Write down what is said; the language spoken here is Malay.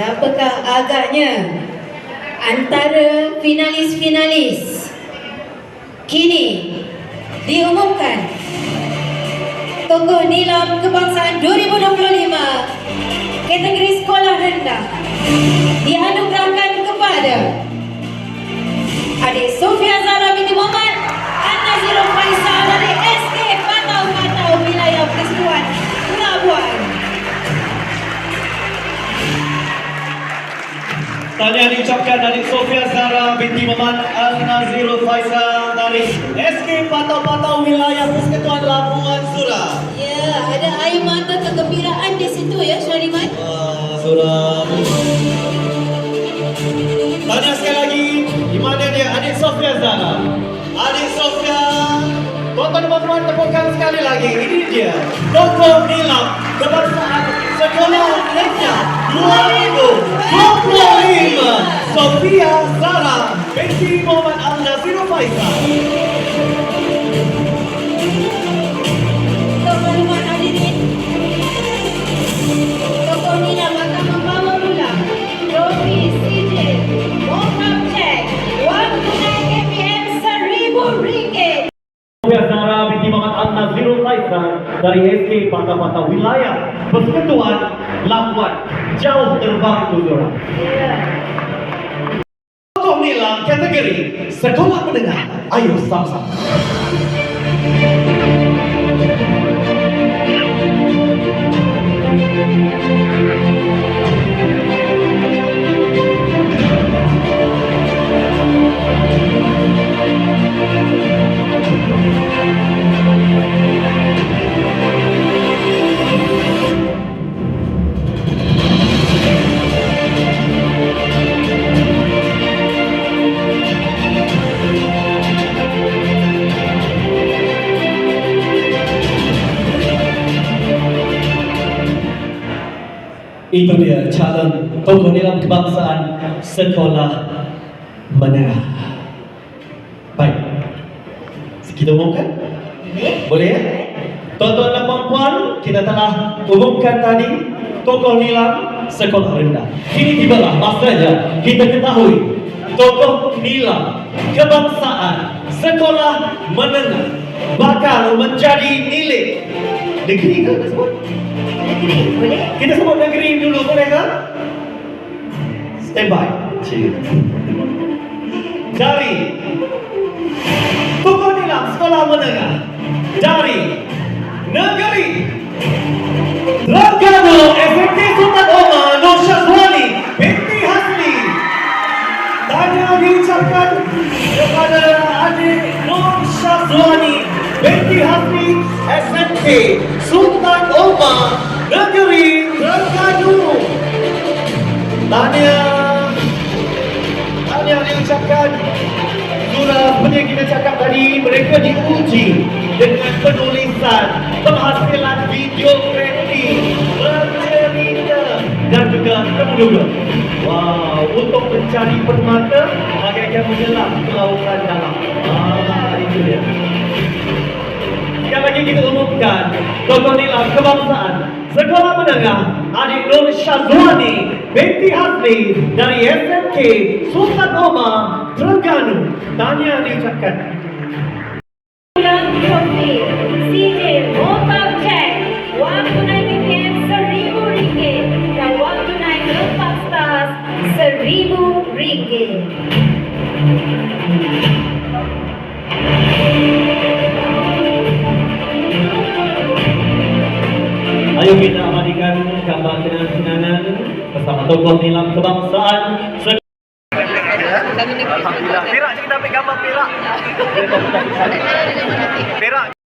agaknya antara finalis-finalis kini diumumkan? Tokoh nilam kebangsaan 2025 kategori sekolah rendah dianugerahkan Tanya diucapkan dari Sofia Zara binti Muhammad Al-Nazirul Faisal dari SK Patau-Patau Wilayah Persekutuan Labuan Surah. Ya, ada air mata kegembiraan di situ ya Syariman Wah, Surah. Tanya sekali lagi, di mana dia adik Sofia Zara? Adik Sofia, Tuan-tuan dan puan-puan tepukan sekali lagi. Ini dia, Tokoh Nilam Kebangsaan Sekolah Rendah 2025. Sofia Zara binti Muhammad Al-Nazirul Faisal. Untuk Faisal dari SK Patah-Patah Wilayah Persekutuan Labuan. Jauh terbang tu Zora Ya Tokoh Nilam kategori Sekolah Menengah. Ayo sama-sama Itu dia calon tokoh dalam kebangsaan sekolah menengah. Baik. Kita umumkan? Boleh ya? Tuan-tuan dan puan-puan, kita telah umumkan tadi tokoh nilam sekolah rendah. Kini tibalah masanya kita ketahui tokoh nilam kebangsaan sekolah menengah bakal menjadi milik negeri ke sebut? Negeri dulu boleh tak? Stand by. Cik. Dari Tokoh Nilam Sekolah Menengah. Dari Negeri. Terengganu SMK Sultan Omar Nur Syazwani binti Hasli. Tanya diucapkan kepada adik Nur Syazwani binti Hasli SMK Sultan Omar Tanya Tanya diucapkan Surah seperti yang kita cakap tadi Mereka diuji dengan penulisan Penghasilan video kreatif Bercerita Dan juga kemudian Wow, untuk mencari permata Bagaikan menyelam ke lautan dalam. Ah, itu dia. Sekali lagi kita umumkan Tokoh nilam kebangsaan. Sekolah menengah Adik Nur Syazwani వ్యక్తిహాస్ని దాని ఎస్ఎంకి సూపర్ నోమా దుర్గాను ధాన్యాన్ని చక్కని Seribu Ringgit. Ayo kita abadikan gambar kenang-kenangan Bersama tokoh nilam kebangsaan. Alhamdulillah. Perak je kita ambil gambar perak. Perak